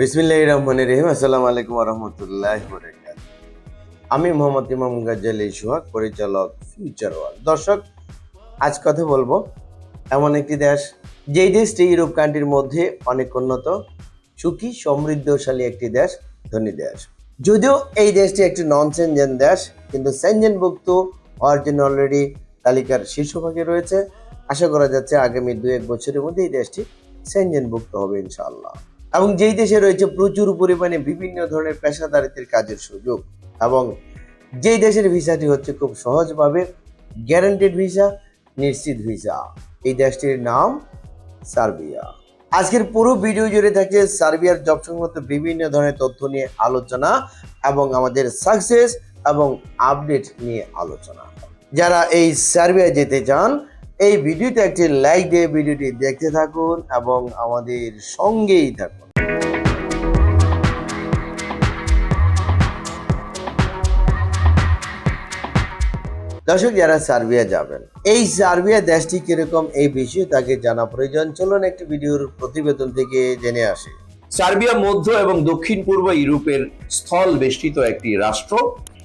বিসমিল্লাহ রহমান রহিম। আসসালামু আলাইকুম রহমতুল্লাহ আমি মোহাম্মদ ইমাম গাজ্জালি সোহাগ, পরিচালক ফিউচার ওয়ার্ল্ড দর্শক, আজ কথা বলব এমন একটি দেশ, যেই দেশটি ইউরোপ কান্ট্রির মধ্যে অনেক উন্নত, সুখী, সমৃদ্ধশালী একটি দেশ, ধনী দেশ। যদিও এই দেশটি একটি নন সেনজেন দেশ, কিন্তু সেনজেনভুক্ত হওয়ার জন্য অলরেডি তালিকার শীর্ষভাগে রয়েছে। আশা করা যাচ্ছে আগামী দু এক বছরের মধ্যে এই দেশটি সেনজেনভুক্ত হবে ইনশাআল্লাহ। এবং যেই দেশে রয়েছে প্রচুর পরিমাণে বিভিন্ন ধরনের পেশাদারিত্বের কাজের সুযোগ, এবং যেই দেশের ভিসাটি হচ্ছে খুব সহজভাবে গ্যারান্টেড ভিসা নিশ্চিত ভিসা এই দেশটির নাম সার্বিয়া। আজকের পুরো ভিডিও জুড়ে থাকছে সার্বিয়ার জব সংক্রান্ত বিভিন্ন ধরনের তথ্য নিয়ে আলোচনা এবং আমাদের সাকসেস এবং আপডেট নিয়ে আলোচনা। যারা এই সার্বিয়া যেতে চান এই ভিডিওতে একটি লাইক দিয়ে ভিডিওটি দেখতে থাকুন এবং আমাদের সঙ্গেই থাকুন। দর্শক, যারা সার্বিয়া যাবেন, এই সার্বিয়া দেশটি কীরকম, এই বিষয়ে তাকে জানা প্রয়োজন। চলুন একটি ভিডিওর প্রতিবেদন থেকে জেনে আসি। সার্বিয়া মধ্য এবং দক্ষিণ পূর্ব ইউরোপের স্থল বেষ্টিত একটি রাষ্ট্র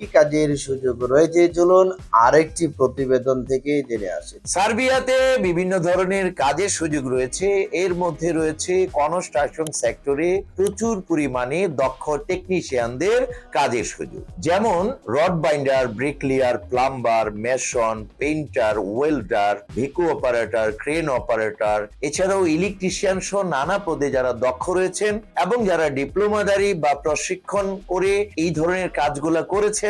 কি কাজের সুযোগ রয়েছে? চলুন আরেকটি প্রতিবেদন থেকে জেনে আসি। সার্বিয়াতে বিভিন্ন ধরনের কাজের সুযোগ রয়েছে। এর মধ্যে রয়েছে কনস্ট্রাকশন সেক্টরে প্রচুর পরিমাণে দক্ষ টেকনিশিয়ানদের কাজের সুযোগ। যেমন rod binder, bricklayer, plumber, mason, painter, welder, ভিকো operator, crane operator. এছাড়াও ইলেকট্রিশিয়ান সহ নানা পদে যারা দক্ষ রয়েছেন এবং যারা ডিপ্লোমাদারি বা প্রশিক্ষণ করে এই ধরনের কাজগুলা করেছেন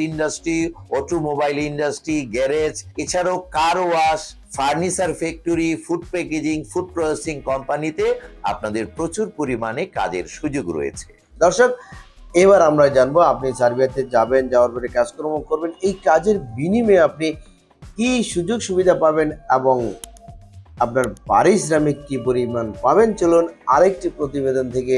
industry automobile industry, garage, এছাড়াও car wash, furniture factory, food packaging, food processing কোম্পানিতে আপনাদের প্রচুর পরিমাণে কাজের সুযোগ রয়েছে। দর্শক, এবার আমরা জানব আপনি সার্বিয়াতে যাবেন, যাওয়ার পরে কাজকর্ম করবেন, এই কাজের বিনিময়ে আপনি কি সুযোগ সুবিধা পাবেন এবং আপনার পারিশ্রমিক কি পরিমাণ পাবেন? চলুন আরেকটি প্রতিবেদন থেকে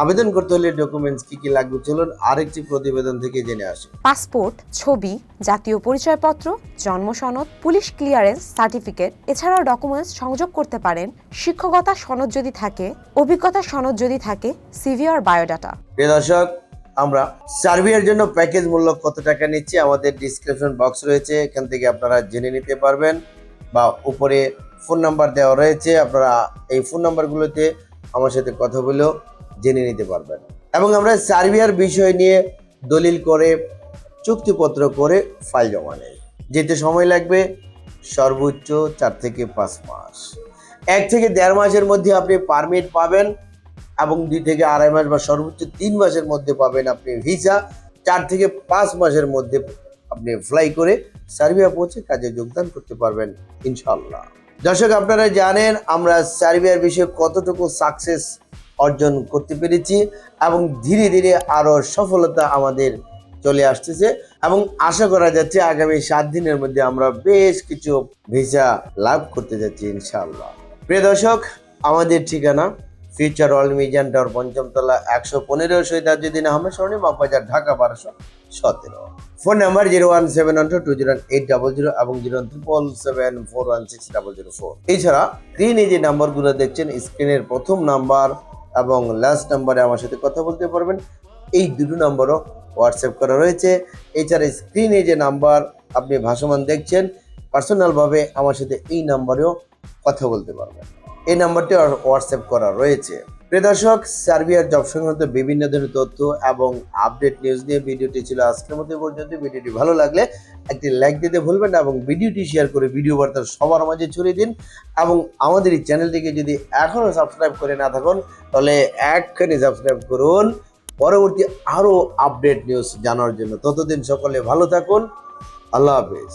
আবেদন করতে হলে ডকুমেন্টস কি কি লাগবে চলুন আরেকটি প্রতিবেদন থেকে জেনে আসি। পাসপোর্ট ছবি জাতীয় পরিচয়পত্র জন্ম সনদ পুলিশ ক্লিয়ারেন্স সার্টিফিকেট এছাড়াও ডকুমেন্টস সংযোগ করতে পারেন শিক্ষকতা সনদ যদি থাকে অভিজ্ঞতা সনদ যদি থাকে সিভি আর বায়োডাটা প্রিয় দর্শক আমরা সার্বিয়ার জন্য প্যাকেজ মূল্য কত টাকা নিচ্ছি আমাদের ডিসক্রিপশন বক্স রয়েছে এখান থেকে আপনারা জেনে নিতে পারবেন বা উপরে ফোন নাম্বার দেওয়া রয়েছে আপনারা এই ফোন নাম্বারগুলোতে আমার সাথে কথা বলেও জেনে নিতে পারবেন। এবং আমরা সার্বিয়ার বিষয় নিয়ে দলিল করে, চুক্তিপত্র করে ফাইল জমা নেই। যেতে সময় লাগবে সর্বোচ্চ চার থেকে পাঁচ মাস। এক থেকে দেড় মাসের মধ্যে আপনি পারমিট পাবেন এবং দুই থেকে আড়াই মাস বা সর্বোচ্চ তিন মাসের মধ্যে পাবেন আপনি ভিসা চার থেকে পাঁচ মাসের মধ্যে আপনি ফ্লাই করে সার্বিয়া পৌঁছে কাজে যোগদান করতে পারবেন ইনশাল্লাহ দর্শক, আপনারা জানেন আমরা সার্বিয়ার বিষয়ে কতটুকু সাকসেস অর্জন করতে পেরেছি এবং ধীরে ধীরে আরও সফলতা আমাদের চলে আসতেছে এবং আশা করা যাচ্ছে আগামী সাত দিনের মধ্যে আমরা বেশ কিছু ভিসা লাভ করতে যাচ্ছি, ইনশাআল্লাহ। প্রিয় দর্শক, আমাদের ঠিকানা ফিউচার অল মিজান টাওয়ার পঞ্চমতলা একশো পনেরো শহীদ আজুদ্দিন আহমেদ সরণি বাগবাজার ঢাকা বারোশো সতেরো। Phone number zero one seven one two zero eight double zero এবং zero triple seven four one six double zero four. এছাড়া স্ক্রিনে যে নাম্বারগুলো দেখছেন, স্ক্রিনের প্রথম নাম্বার এবং লাস্ট নাম্বারে আমার সাথে কথা বলতে পারবেন। এই দুটো নাম্বারও হোয়াটসঅ্যাপ করা রয়েছে। এছাড়া স্ক্রিনে যে নাম্বার আপনি ভাসমান দেখছেন পার্সোনালভাবে আমার সাথে এই নাম্বারেও কথা বলতে পারবেন। এই নাম্বারটি হোয়াটসঅ্যাপ করা রয়েছে। প্রিয় দর্শক, সার্বিয়ার জব সংক্রান্ত বিভিন্ন ধরনের তথ্য এবং আপডেট নিউজ নিয়ে ভিডিওটি ছিল আজকের মধ্যে পর্যন্ত। ভিডিওটি ভালো লাগলে একটি লাইক দিতে ভুলবেন না এবং ভিডিওটি শেয়ার করে ভিডিও বার্তা সবার মাঝে ছড়িয়ে দিন এবং আমাদের এই চ্যানেলটিকে যদি এখনও সাবস্ক্রাইব করে না থাকুন, তাহলে একখানি সাবস্ক্রাইব করুন। পরবর্তী আরও আপডেট নিউজ জানার জন্য ততদিন সকলে ভালো থাকুন। আল্লাহ হাফেজ।